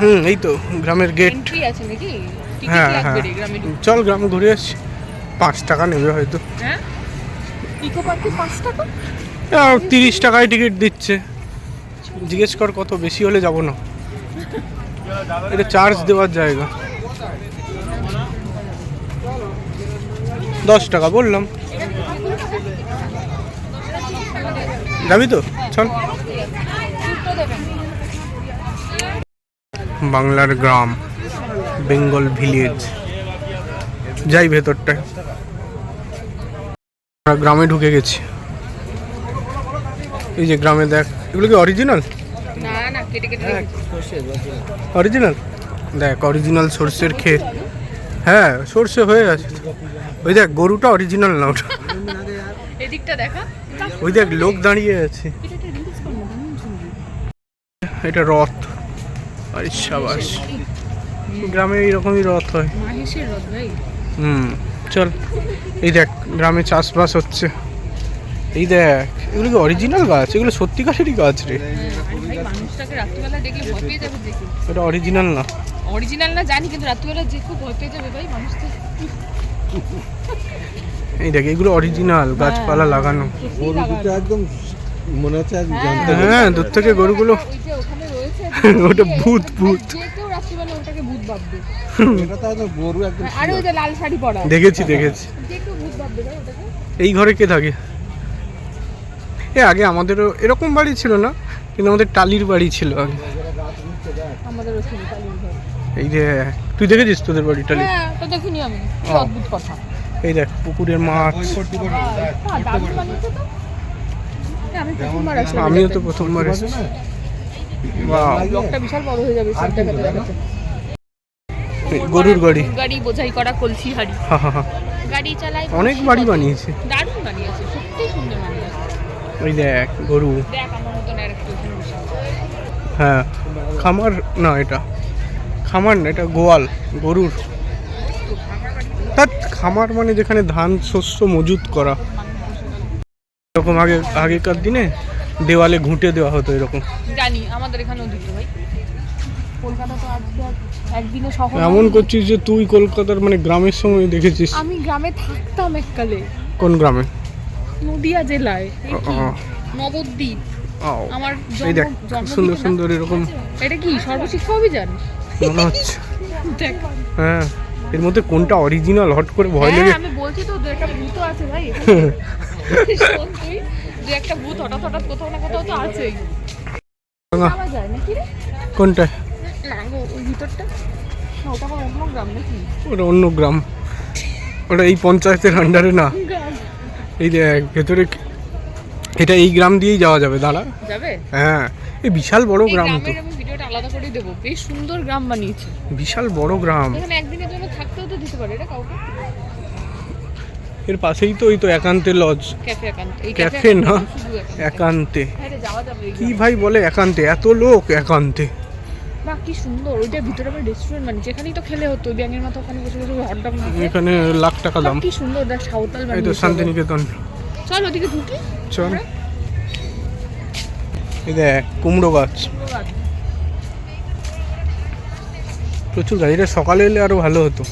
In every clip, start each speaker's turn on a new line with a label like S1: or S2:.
S1: হুম এই তো গ্রামের গেট
S2: এন্ট্রি আছে নাকি? টিকিট
S1: হ্যাঁ হ্যাঁ। চল গ্রামে ঘুরে আসছি পাঁচ টাকা নেবে হয়তো।
S2: হ্যাঁ? ইকো পার্কে পাঁচ টাকা?
S1: আহ, তিরিশ টাকায় টিকিট দিচ্ছে। জিজ্ঞেস কর কত বেশি হলে যাব না। এটা চার্জ দেওয়ার জায়গা। দশ টাকা বললাম। যাবি তো? চল
S2: দুটো দেবেন
S1: বাংলার গ্রাম বেঙ্গল ভিলেজ। যাই ভেতরটায়। আমরা গ্রামে ঢুকে গেছি। এই যে গ্রামে দেখ এগুলো কি অরিজিনাল। অরিজিনাল দেখ অরিজিনাল সর্ষের ক্ষেত। হ্যাঁ সর্ষে হয়ে গেছে। তো। ওই দেখ গরুটা অরিজিনাল না ওটা? ওই দেখ লোক দাঁড়িয়ে আছে।
S2: এটা
S1: রথ। আরে সাবাস। গ্রামে এইরকমই রথ হয়।
S2: মাহেশের রথ ভাই?
S1: হুম চল। এই দেখ গ্রামে চাষবাস হচ্ছে। এই দেখ এগুলো কি অরিজিনাল গাছ? এগুলো সত্যিকারেরই গাছ রে।
S2: হ্যাঁ, আরে ভাই মানুষটাকে রাত্রিবেলা দেখলে ভয় পেয়ে যাবে দেখে।
S1: এটা অরিজিনাল না।
S2: অরিজিনাল না জানি কিন্তু রাত্রিবেলা যে খুব ভয় পেয়ে যাবে ভাই মানুষ তো।
S1: এই দেখ এগুলো অরিজিনাল গাছপালা লাগানো।
S2: গরু দুটো
S3: একদম মনে হচ্ছে আজ
S1: হ্যাঁ। দূর থেকে গরুগুলো। ওটা ভূত, ভূত।
S2: যে কেউ রাত্রিবেলা ওটাকে ভূত ভাববে।
S3: এটা তো গরু একদম
S2: আর ওই যে লাল শাড়ি পরা।
S1: দেখেছি দেখেছি।
S2: যে কেউ ভূত ভাববে ভাই ওটাকে?
S1: এই ঘরে কে থাকে? এ আগে আমাদেরও এরকম বাড়ি ছিল না কিন্তু আমাদের টালির বাড়ি ছিল আগে। এই যে তুই দেখেছিস তোদের বাড়ি টালি?
S2: হ্যাঁ তো দেখিনি আমি। কি
S1: ও।
S2: অদ্ভুত কথা।
S1: এই দেখ পুকুরের মাছ।
S2: হ্যাঁ হ্যাঁ, আমি প্রথমবার আসলাম
S1: আমিও তো প্রথমবার এসেছি।
S2: বিশাল বড় হয়ে যাবে
S1: গরুর গাড়ি।
S2: গাড়ি বোঝাই করা কলসি হাড়ি। গাড়ি চালাই
S1: অনেক বাড়ি বানিয়েছে।
S2: দারুণ বানিয়েছে সত্যি সুন্দর বানিয়েছে।
S1: ওই দেখ গরু।
S2: দেখ আমার মতন।
S1: হ্যাঁ খামার না এটা। খামার না এটা গোয়াল গরুর। তার খামার মানে যেখানে ধান শস্য মজুত করা। এরকম আগে আগেকার দিনে দেওয়ালে ঘুঁটে দেওয়া হতো এরকম।
S2: জানি আমাদের এখানেও দিত ভাই। কলকাতা তো আজকে একদিনে শহর
S1: এমন করছিস যে তুই কলকাতার মানে গ্রামের সময় দেখেছিস।
S2: আমি গ্রামে থাকতাম এককালে।
S1: কোন গ্রামে?
S2: নদিয়া জেলায় নবদ্বীপ। আমার
S1: এই দেখ সুন্দর সুন্দর এরকম।
S2: এটা কি সর্বশিক্ষা অভিযান?
S1: মনে হচ্ছে।
S2: দেখ।
S1: হ্যাঁ এর মধ্যে কোনটা অরিজিনাল হট করে ভয়
S2: হ্যাঁ
S1: লেগে
S2: আমি বলছি তো দু ভূত আছে ভাই। দু একটা ভূত হঠাৎ হঠাৎ কোথাও না কোথাও তো আছেই। যায় নাকি রে?
S1: কোনটা?
S2: না ওই ভিতরটা। ওটা অন্য গ্রাম নাকি?
S1: ওটা অন্য গ্রাম। ওটা এই পঞ্চায়েতের আন্ডারে না। এই দেখ ভেতরে এটা এই গ্রাম দিয়েই যাওয়া যাবে দাঁড়া।
S2: যাবে?
S1: হ্যাঁ এই বিশাল বড় গ্রাম তো।
S2: আমি ভিডিওটা আলাদা করে দেবো। বেশ সুন্দর গ্রাম বানিয়েছে।
S1: বিশাল বড় গ্রাম।
S2: এখানে একদিনের জন্য থাকতেও তো দিতে পারে এটা কাউকে?
S1: এর পাশেই তো ওই তো একান্তে লজ
S2: ক্যাফে
S1: না?
S2: একান্তে
S1: কি ভাই বলে একান্তে? এত লোক একান্তে।
S2: কি সুন্দর। ওইটার ভিতরে রেস্টুরেন্ট মানে যেখানেই তো খেলে হতো ব্যাঙের মাথা ওখানে বসে বসে হটডগ
S1: এখানে লাখ টাকা দাম।
S2: কি সুন্দর দেখ সাঁওতাল
S1: এই তো শান্তিনিকেতন।
S2: চল ওদিকে ঢুকি।
S1: চল। এই দেখ কুমড়ো গাছ। প্রচুর গাছ। এটা সকালে এলে আরও ভালো হতো।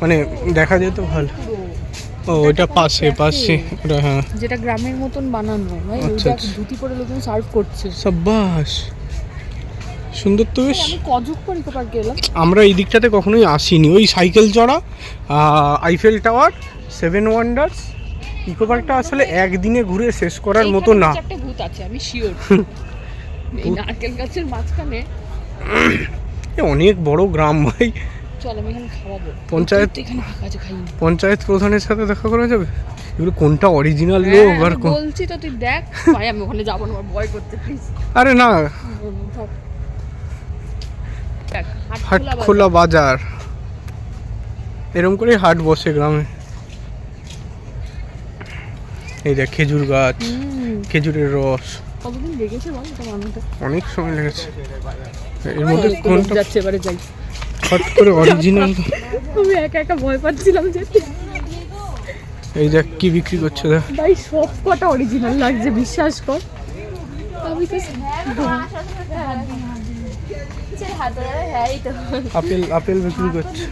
S1: মানে দেখা যেত ভালো। ও ওইটা পাশে পাশে ওটা হ্যাঁ।
S2: যেটা গ্রামের মতন বানানো ভাই
S1: আচ্ছা, আচ্ছা।
S2: ধুতি পরে লোকজন সার্ভ করছে।
S1: সাব্বাস। সুন্দর তো বেশ।
S2: এলাম।
S1: আমরা এই দিকটাতে কখনোই আসিনি। ওই সাইকেল চড়া Eiffel tower seven wonders eco পার্কটা আসলে একদিনে ঘুরে শেষ করার মতো না।
S2: চারটে ভূত আছে আমি শিওর এই নারকেল গাছের মাঝখানে
S1: অনেক বড় গ্রাম ভাই।
S2: চল আমি এখানে খাওয়াবো
S1: পঞ্চায়েত
S2: এখানে ফাঁকা আছে খাইনি
S1: পঞ্চায়েত প্রধানের সাথে দেখা করা যাবে? এগুলো কোনটা অরিজিনাল লোক আর কোন-
S2: বলছি তো তুই দেখ। ভাই আমি ওখানে যাব না ভয় করতে প্লিজ
S1: আরে না। হাট খোলা বাজার। এরকম করে হাট বসে গ্রামে। এই দেখ খেজুর গাছ। খেজুরের রস। অনেক সময় লেগেছে। এর মধ্যে কোনটা
S2: যাচ্ছে এবারে যাই।
S1: হট করে অরিজিনাল
S2: আমি একা একা ভয় পাচ্ছিলাম যে
S1: এই দেখ কি বিক্রি করছে দেখ।
S2: ভাই সব কটা অরিজিনাল লাগছে বিশ্বাস কর। আমি তো
S1: আপেল আপেল বিক্রি করছে।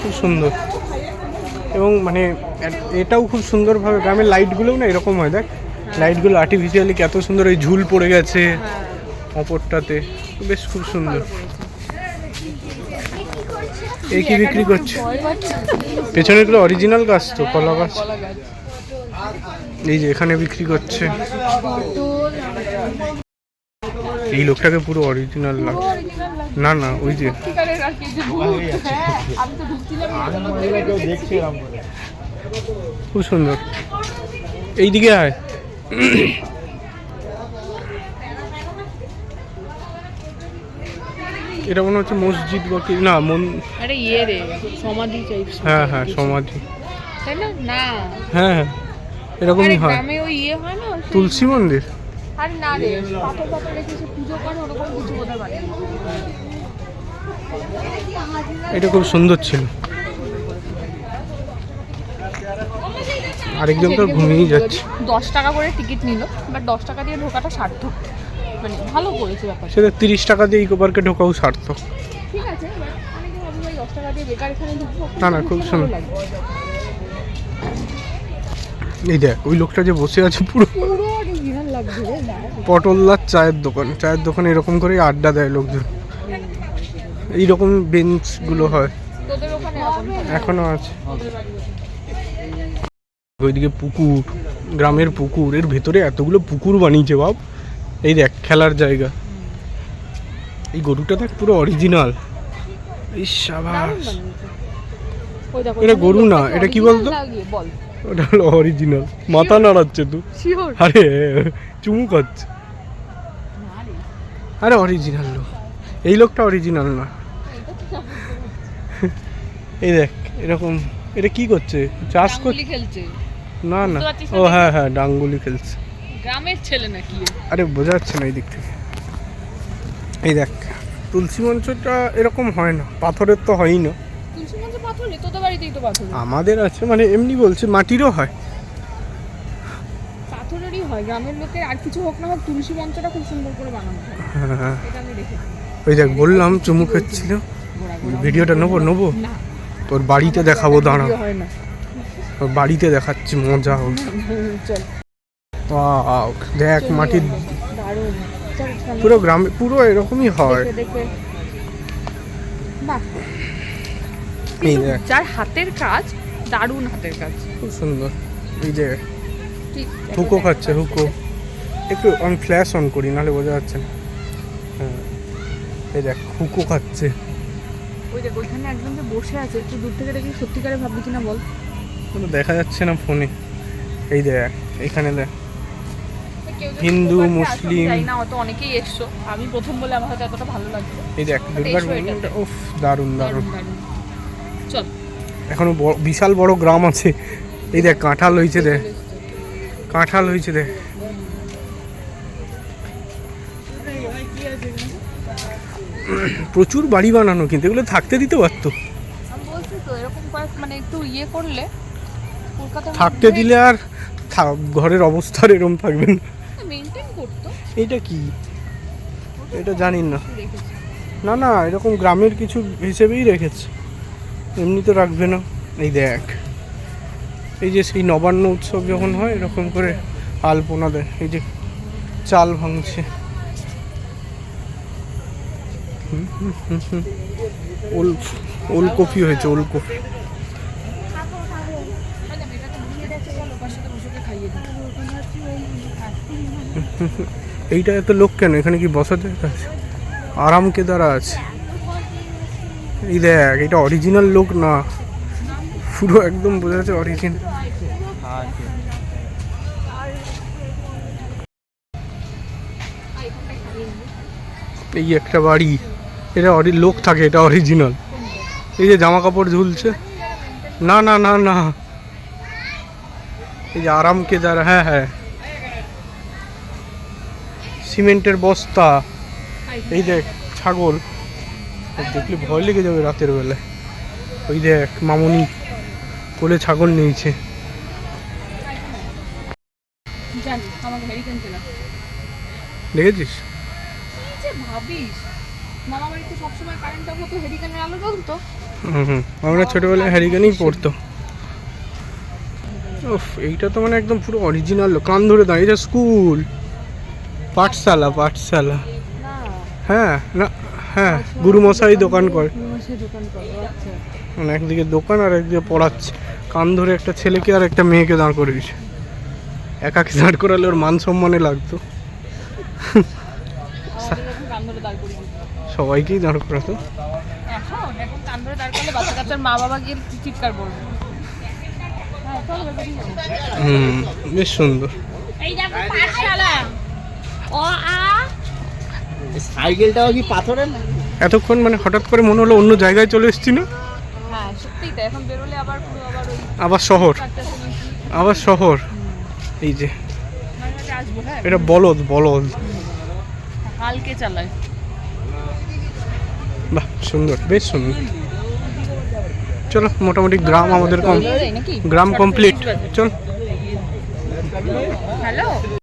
S1: খুব সুন্দর। এবং মানে এটাও খুব সুন্দরভাবে গ্রামের লাইটগুলোও না এরকম হয় দেখ। লাইটগুলো আর্টিফিশিয়ালি এত সুন্দর এই ঝুল পড়ে গেছে। অপরটাতে। বেশ খুব সুন্দর। এই কি বিক্রি করছে? পেছনে গুলো অরিজিনাল গাছ তো কলা গাছ। এই যে এখানে বিক্রি করছে। এই লোকটাকে পুরো অরিজিনাল লাগছে না না ওই যে।
S2: সত্যিকারের আর কি যে ভূত হ্যাঁ আমি তো ঢুকছিলাম
S3: দেখছি এরকম করে
S1: খুব সুন্দর এইদিকে আয় এটা মনে হচ্ছে মসজিদ বা কি না মন
S2: আরে ইয়ে রে সমাধি টাইপ
S1: হ্যাঁ হ্যাঁ সমাধি।
S2: তাই না? না।
S1: হ্যাঁ হ্যাঁ এরকমই হয়।
S2: গ্রামে ওই ইয়ে হয় না
S1: তুলসী মন্দির?
S2: আরে না রে পাথর পাথর রেখে সে পুজো করে ওরকম কিছু বোধহয় বানিয়ে
S1: এটা খুব সুন্দর ছিল। আরেকজন তো ঘুমিয়েই যাচ্ছে।
S2: দশ টাকা করে টিকিট নিল বাট দশ টাকা দিয়ে ঢোকাটা সার্থক। মানে ভালো করেছে ব্যাপারটা।
S1: সেটা তিরিশ টাকা দিয়ে ইকো পার্কে ঢোকাও সার্থক।
S2: ঠিক আছে অনেকে ভাবে ভাই দশ টাকা দিয়ে বেকার এখানে ঢুকবো
S1: না, না, খুব সুন্দর। এই দেখ ওই লোকটা যে বসে আছে পুরো পটলদার চায়ের দোকান। চায়ের দোকানে এরকম করে আড্ডা দেয় লোকজন। এইরকম বেঞ্চগুলো হয়। এখনও আছে। ওইদিকে পুকুর গ্রামের পুকুর এর ভেতরে এতগুলো পুকুর বানিয়েছে বাপ। এই দেখ খেলার জায়গা। এই গরুটা দেখ পুরো অরিজিনাল সাবাস।
S2: দেখো,
S1: এটা গরু না, এটা কি বলতো? ওটা হলো অরিজিনাল মাথা নাড়াচ্ছে
S2: শিওর
S1: আরে চুমু খাচ্ছে। আরে অরিজিনাল লোক। এই লোকটা অরিজিনাল না। এই দেখ এরকম এটা কি করছে? চাষ করছে না না। ও হ্যাঁ হ্যাঁ ডাঙ্গুলি খেলছে।
S2: গ্রামের ছেলে নাকি
S1: আরে বোঝা যাচ্ছে না এই দিক থেকে। এই দেখ তুলসী মঞ্চটা এরকম হয় না পাথরের তো হয়ই না।
S2: তুলসী মঞ্চে পাথর নেই বাড়িতেই তো পাথর।
S1: আমাদের আছে মানে এমনি বলছে মাটিরও হয়।
S2: পাথরেরই হয় গ্রামের লোকের আর কিছু হোক না হোক তুলসী মঞ্চটা খুব সুন্দর করে বানানো হয়। এটা আমি দেখেছি।
S1: ওই দেখ বললাম চুমু খাচ্ছিল। ভিডিওটা নেব নেব? তোর বাড়িতে দেখাবো দাঁড়া। তোর বাড়িতে দেখাচ্ছি মজা হোক
S2: চল।
S1: দেখ মাটির পুরো গ্রামে পুরো এরকমই হয়।
S2: দেখে দেখে। বাহ।
S1: এই দেখ।
S2: যার হাতের কাজ দারুণ হাতের কাজ।
S1: খুব সুন্দর। এই যে হুকো খাচ্ছে হুকো। একটু আমি ফ্ল্যাশ অন করি নাহলে বোঝা যাচ্ছে না। হ্যাঁ। এই দেখ হুকো খাচ্ছে।
S2: ওই দেখ ওইখানে একজন যে বসে আছে একটু দূর থেকে দেখি সত্যিকারে ভাববি কিনা বল।
S1: দেখা যাচ্ছে না ফোনে। এই দেখ এখানে দেখ। হিন্দু, মুসলিম।
S2: যাই না অত অনেকেই এসছো। আমি প্রথম বলে আমার হয়তো এতটা ভালো
S1: এই দেখ দুর্গার উফ দারুণ দারুণ।
S2: চল।
S1: এখনও বিশাল বড় গ্রাম আছে। এই দেখ কাঁঠাল হয়েছে দেখ কাঁঠাল হয়েছে দেখ প্রচুর বাড়ি বানানো কিন্তু এগুলো থাকতে দিতে পারতো।
S2: বলছি তো এরকম কয়েক মানে একটু ইয়ে করলে
S1: থাকতে দিলে আর ঘরের অবস্থা আর এরম থাকবে না। এইটা কি? এটা জানি না। না না, এরকম গ্রামের কিছু হিসেবেই রেখেছে। এমনি তো রাখবে না। এই দেখ। এই যে সেই নবান্ন উৎসব যখন হয়, এরকম করে আলপনা দেয়। এই যে চাল ভাঙছে। ওল, ওলকপি হয়েছে, ওলকপি। এইটা এত লোক কেন? এখানে কি বসাতে আছে? আরাম কেদারা আছে। এই দেখ, এটা অরিজিনাল লোক না। পুরো একদম বোঝা যাচ্ছে অরিজিনাল এই একটা বাড়ি। এটা অরি লোক থাকে, এটা অরিজিনাল এই যে জামা কাপড় ঝুলছে। না না না না। এই যে আরাম কেদার হ্যাঁ হ্যাঁ। সিমেন্টের বস্তা। এই দেখ ছাগল। দেখলে ভয় লেগে যাবে রাতের বেলায়। ওই দেখ মামনি কোলে ছাগল নিয়েছে। দেখেছিস? আমরা ছোটোবেলায় হ্যারিকেনই পড়তো। এইটা তো মানে একদম পুরো অরিজিনাল কান ধরে দাঁড়িয়েছে স্কুল পাঠশালা পাঠশালা। হ্যাঁ না হ্যাঁ গুরুমশাই দোকান করে।
S2: সে দোকান করো আচ্ছা।
S1: মানে একদিকে দোকান আর একদিকে পড়াচ্ছে। কান ধরে একটা ছেলেকে আর একটা মেয়েকে দাঁড় করে দিয়েছে একাকে দাঁড় করালে ওর মান সম্মানে লাগতো। সবাইকেই দাঁড় করাতো।
S2: মা বাবা গিয়ে চিৎকার করবে হ্যাঁ।
S1: হুম বেশ সুন্দর।
S2: এই দেখো পাঠশালা। ও আ।
S3: সাইকেলটাও কি পাথরের না?
S1: এতক্ষণ মানে হঠাৎ করে মনে হলো অন্য জায়গায় চলে এসেছি না?
S2: হ্যাঁ সত্যিই তো এখন বেরোলে আবার পুরো আবার ওই
S1: আবার শহর। আবার শহর। এই যে
S2: হ্যাঁ
S1: এটা বলদ বলদ।
S2: হালকে চালায়।
S1: বাহ সুন্দর বেশ সুন্দর। চলো মোটামুটি গ্রাম আমাদের কম গ্রাম কমপ্লিট চল।
S2: হ্যালো?